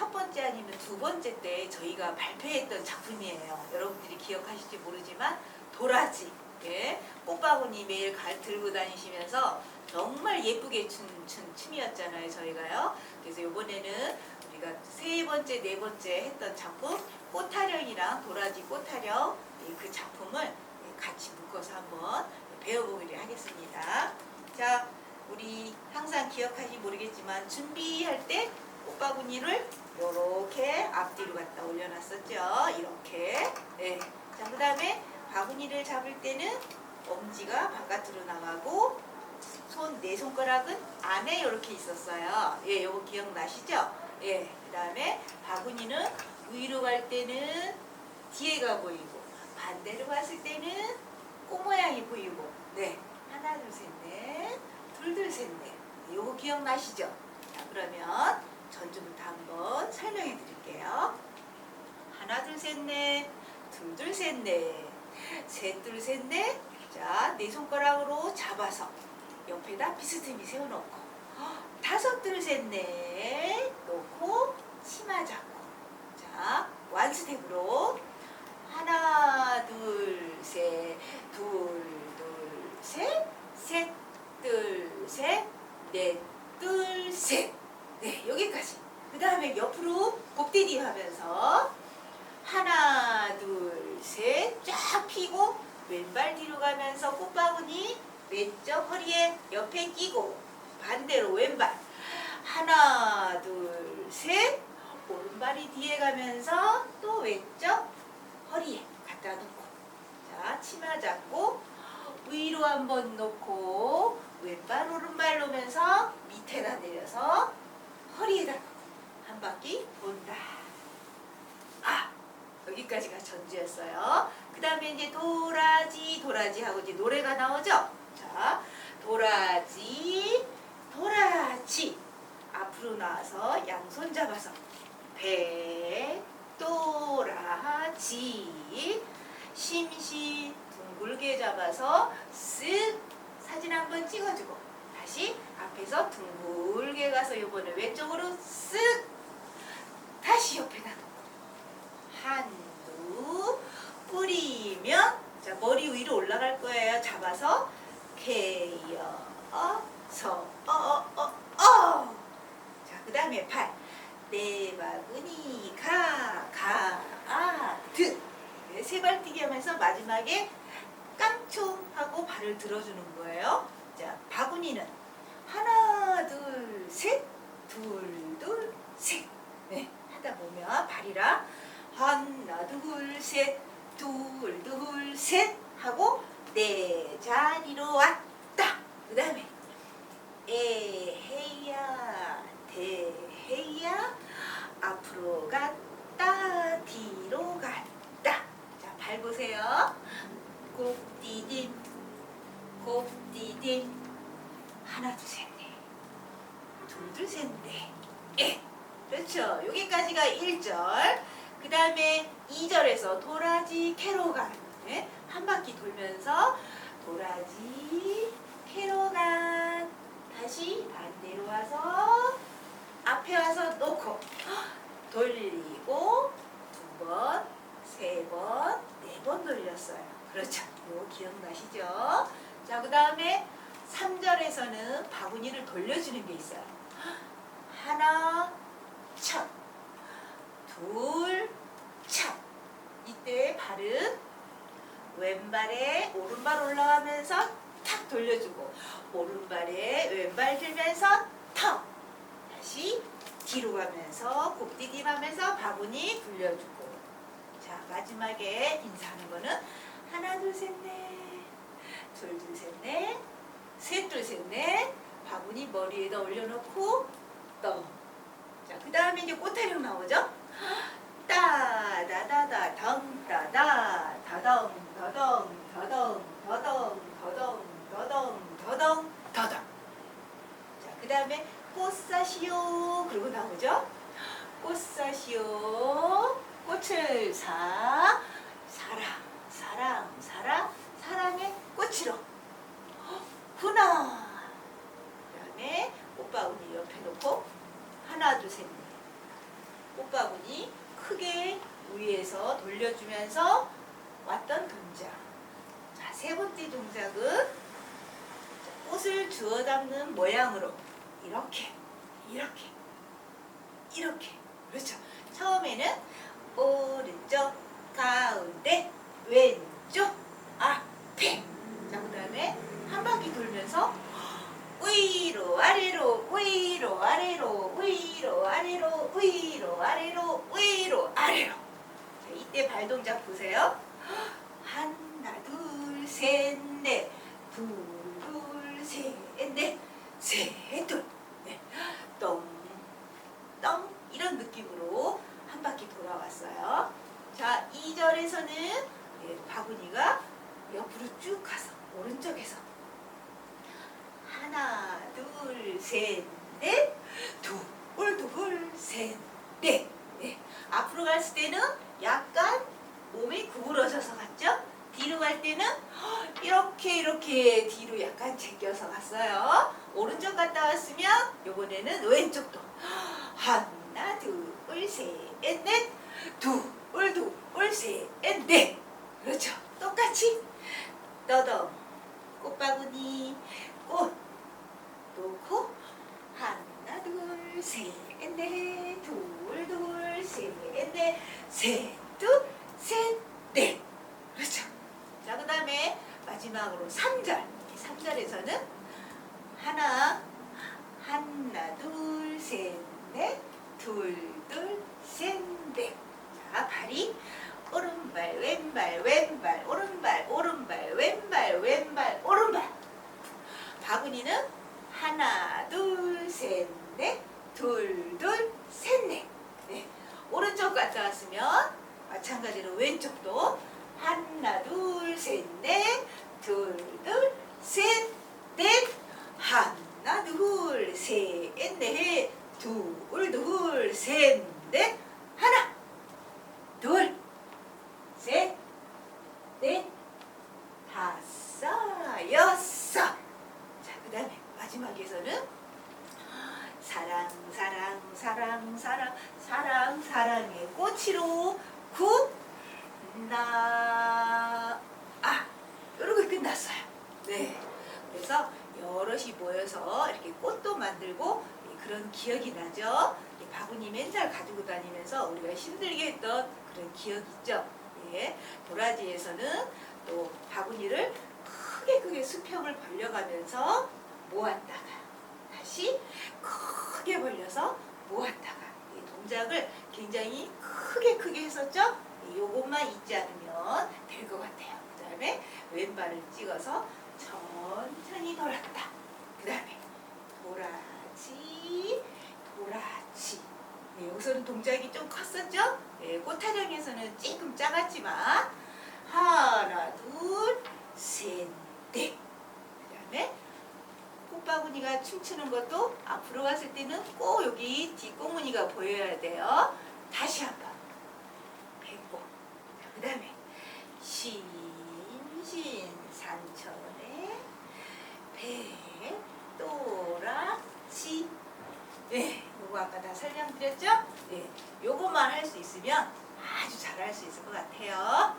첫 번째 아니면 두 번째 때 저희가 발표했던 작품이에요. 여러분들이 기억하실지 모르지만 도라지, 예, 꽃바구니 매일 갈 들고 다니시면서 정말 예쁘게 춘, 춘 춤이었잖아요, 저희가요. 그래서 이번에는 우리가 세 번째, 네 번째 했던 작품 꽃타령이랑 도라지 꽃타령 예, 그 작품을 예, 같이 묶어서 한번 배워보기로 하겠습니다. 자, 우리 항상 기억하시 모르겠지만 준비할 때 꽃바구니를 이렇게 앞뒤로 갖다 올려놨었죠. 이렇게. 예. 자, 그 다음에 바구니를 잡을 때는 엄지가 바깥으로 나가고 손 네 손가락은 안에 이렇게 있었어요. 예, 요거 기억나시죠? 예. 그 다음에 바구니는 위로 갈 때는 뒤에가 보이고 반대로 갔을 때는 꽃 모양이 보이고 네. 하나 둘 셋 넷. 둘 둘 셋 넷. 요거 기억나시죠? 자, 그러면 전주부터 한번 설명해 드릴게요. 하나 둘 셋 넷. 둘 둘 셋 넷. 셋 둘 셋 넷. 자, 네 손가락으로 잡아서 옆에다 비스듬히 세워놓고 다섯 둘 셋 넷 놓고 치마 잡고 자 완스텝으로 하나 둘 셋둘셋셋 둘 셋 넷 둘 셋 네 여기까지. 그 다음에 옆으로 곱디디 하면서 하나 둘 셋쫙 펴고 왼발 뒤로 가면서 꽃바구니 왼쪽 허리에 옆에 끼고 반대로 왼발. 하나 둘 셋. 오른발이 뒤에 가면서 또 왼쪽 허리에 갖다 놓고. 자 치마 잡고 위로 한번 놓고 왼발 오른발 놓으면서 밑에다 내려서 허리에다 한 바퀴 본다. 아 여기까지가 전주였어요. 그 다음에 이제 도라지 도라지 하고 이제 노래가 나오죠? 자 도라지 도라지 앞으로 나와서 양손 잡아서 배 도라지 심시 둥글게 잡아서 쓱 사진 한번 찍어주고 다시 앞에서 둥글게 가서 이번에 왼쪽으로 쓱 다시 옆에다 놓고 한두 뿌리면 자 머리 위로 올라갈 거예요 잡아서 케어서 어어어어 자 그다음에 팔 네바구니 가가아드 네, 세발뛰기 하면서 마지막에 깡총 하고 발을 들어주는 거예요. 자 바구니는 1절에서 도라지 캐로가 네? 한 바퀴 돌면서 도라지 캐로가 다시 반대로 와서 앞에 와서 놓고 돌리고 두 번, 세 번, 네 번 돌렸어요. 그렇죠. 이거 기억나시죠? 자, 그 다음에 3절에서는 바구니를 돌려주는 게 있어요. 하나, 첫, 둘, 때 발은 왼발에 오른발 올라가면서 탁 돌려주고 오른발에 왼발 들면서 턱. 다시 뒤로 가면서 곱디디 하면서 바구니 굴려주고. 자 마지막에 인사하는 거는 하나 둘 셋 넷 둘 둘 셋 넷 셋 둘 셋 넷. 바구니 머리에다 올려놓고 떡자그 다음에 이제 꽃타령 나오죠 따다다다 덩따다 다덩 더덩 더덩 더덩 더덩 더덩 더덩 더덩. 자그 다음에 꽃사시오. 그리고 나오죠? 꽃사시오. 꽃을 사 사랑 사랑 사랑 사랑의 꽃으로. 훈아 그 다음에 오빠 운이 옆에 놓고 하나 둘셋 오빠 운이 크게 위에서 돌려주면서 왔던 동작. 자, 세 번째 동작은 꽃을 주워 담는 모양으로 이렇게, 이렇게, 이렇게. 그렇죠. 처음에는 오른쪽, 가운데, 왼쪽, 앞에. 자, 그 다음에 한 바퀴 돌면서 위로 아래로 위로 아래로 위로 아래로 위로 아래로 위로 아래로. 자, 이때 발 동작 보세요. 하나 둘 셋 넷. 둘 둘 셋 넷 셋둘 네. 똥똥 이런 느낌으로 한 바퀴 돌아왔어요 자 2절에서는 예, 바구니가 옆으로 쭉 가서 오른쪽에서 하나 둘셋넷 둘둘셋넷 네. 앞으로 갔을 때는 약간 몸이 구부러져서 갔죠 뒤로 갈 때는 이렇게 이렇게 뒤로 약간 제껴서 갔어요 오른쪽 갔다 왔으면 요번에는 왼쪽도. 하나 둘셋넷 둘 둘 셋 넷. 그렇죠. 똑같이. 떠덩 꽃바구니 꽃 놓고 하나 둘셋넷 둘둘셋넷 셋둘셋넷 그렇죠 자 그 다음에 마지막으로 3절 3절에서는 하나 하나 둘 셋 넷 둘 둘 셋 넷. 자 발이 오른발 왼발 왼발 오른발 오른발 왼발 왼발 오른발. 바구니는 하나 둘 셋 넷. 둘 둘 셋 넷. 네. 오른쪽 갔다 왔으면 마찬가지로 왼쪽도 하나 둘 셋 넷. 둘 둘 셋 넷. 하나 둘 셋 넷 둘 둘 셋 넷 하나 둘 셋, 넷, 다섯, 여섯. 자, 그 다음에 마지막에서는 사랑, 사랑, 사랑, 사랑, 사랑, 사랑의 꽃으로 구, 나, 아, 이렇게 끝났어요. 네. 그래서 여럿이 모여서 이렇게 꽃도 만들고 그런 기억이 나죠. 이 바구니 맨날 가지고 다니면서 우리가 힘들게 했던 그런 기억 있죠. 예, 도라지에서는 또 바구니를 크게 크게 수평을 벌려가면서 모았다가 다시 크게 벌려서 모았다가 이 동작을 굉장히 크게 크게 했었죠. 요것만 잊지 않으면 될 것 같아요. 그 다음에 왼발을 찍어서 천천히 돌았다. 그 다음에 도라지. 네, 여기서는 동작이 좀 컸었죠? 네, 꽃타령에서는 조금 작았지만 하나, 둘, 셋, 넷. 그 다음에 꽃바구니가 춤추는 것도 앞으로 갔을 때는 꼭 여기 뒷꽁무니가 보여야 돼요. 다시 한번 뱉고 그 다음에 신신 산천에 배 또라지 네, 요거 아까 다 설명드렸죠? 네, 요것만 할 수 있으면 아주 잘할 수 있을 것 같아요.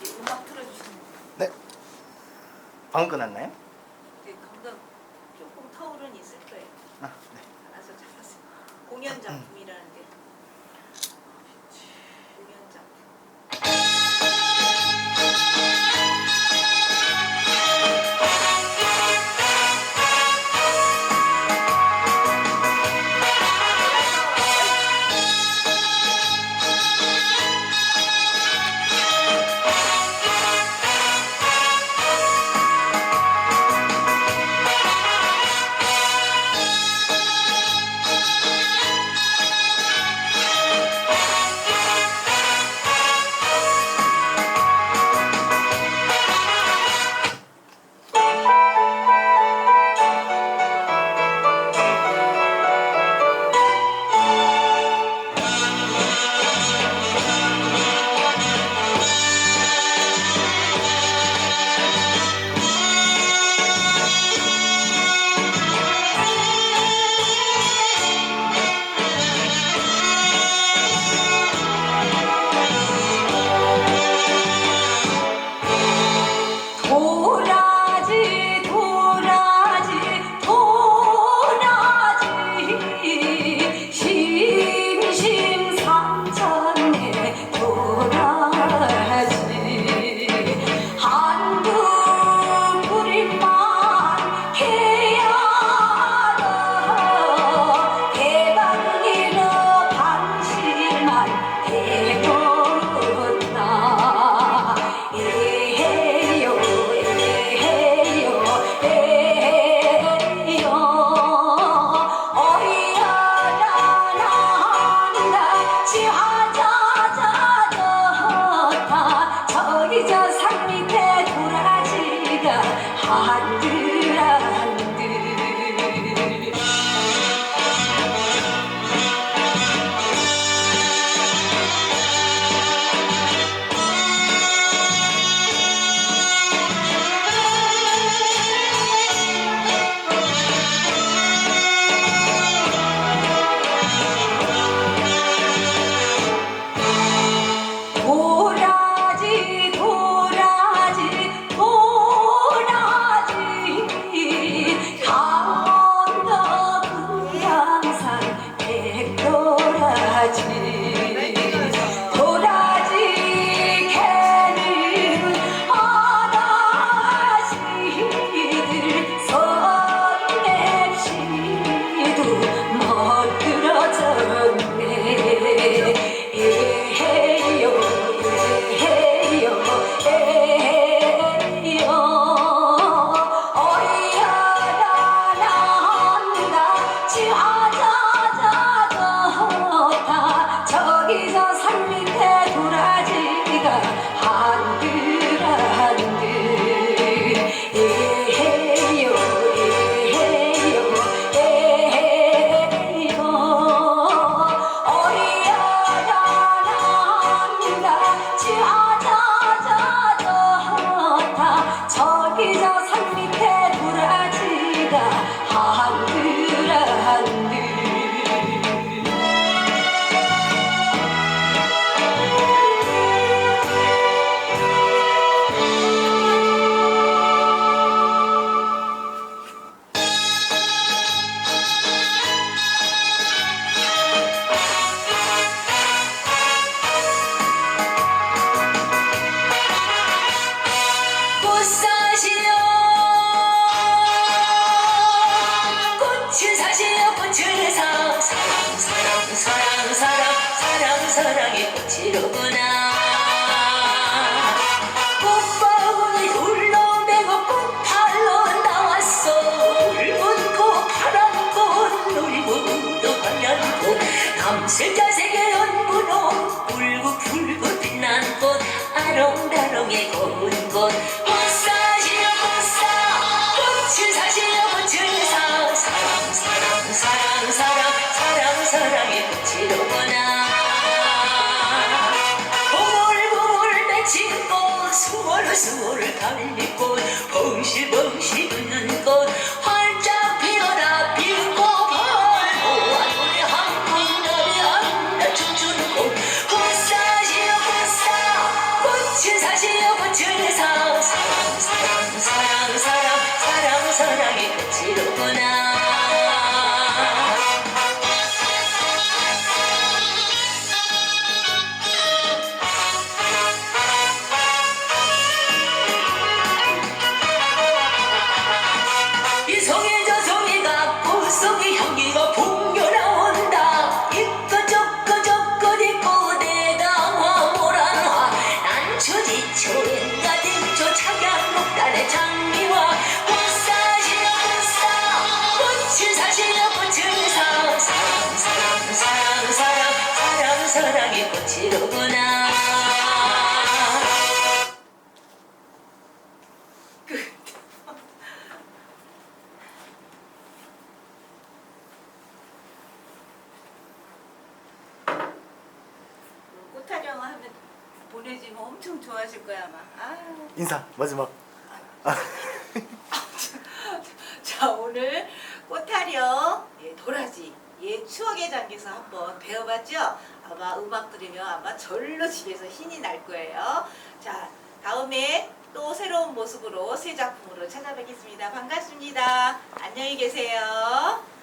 이제 음악 틀어주시면 네. 방금 끝났나요? 이제 감독 조금 터울은 있을 거예요. 아, 네. 알아서 잡았어요. 공연 작 我雨 사랑 사랑 사랑 사랑 사랑 사랑의 꽃이로구나 사랑 사랑의 꽃이로구나. 보물보물 맺힌 꽃 수월수월 달린 꽃 벙실벙실 웃는 꽃 활짝 피어라 핀꽃. 팔고 하늘에 한국 나비 한나 춤추는 꽃. 꽃사시여 꽃사 꽃을 사시여 꽃을 사. 사랑 사랑 사랑 사랑 사랑 사랑의 꽃이로구나 꽃이로구나 꽃타령 하면 보내주면 엄청 좋아하실 거야 아마. 인사 마지막. 자 오늘 꽃타령 예, 도라지 예, 추억의 장기에서 한번 배워봤죠? 아마 음악 들으면 아마 절로 집에서 신이 날 거예요. 자 다음에 또 새로운 모습으로 새 작품으로 찾아뵙겠습니다. 반갑습니다. 안녕히 계세요.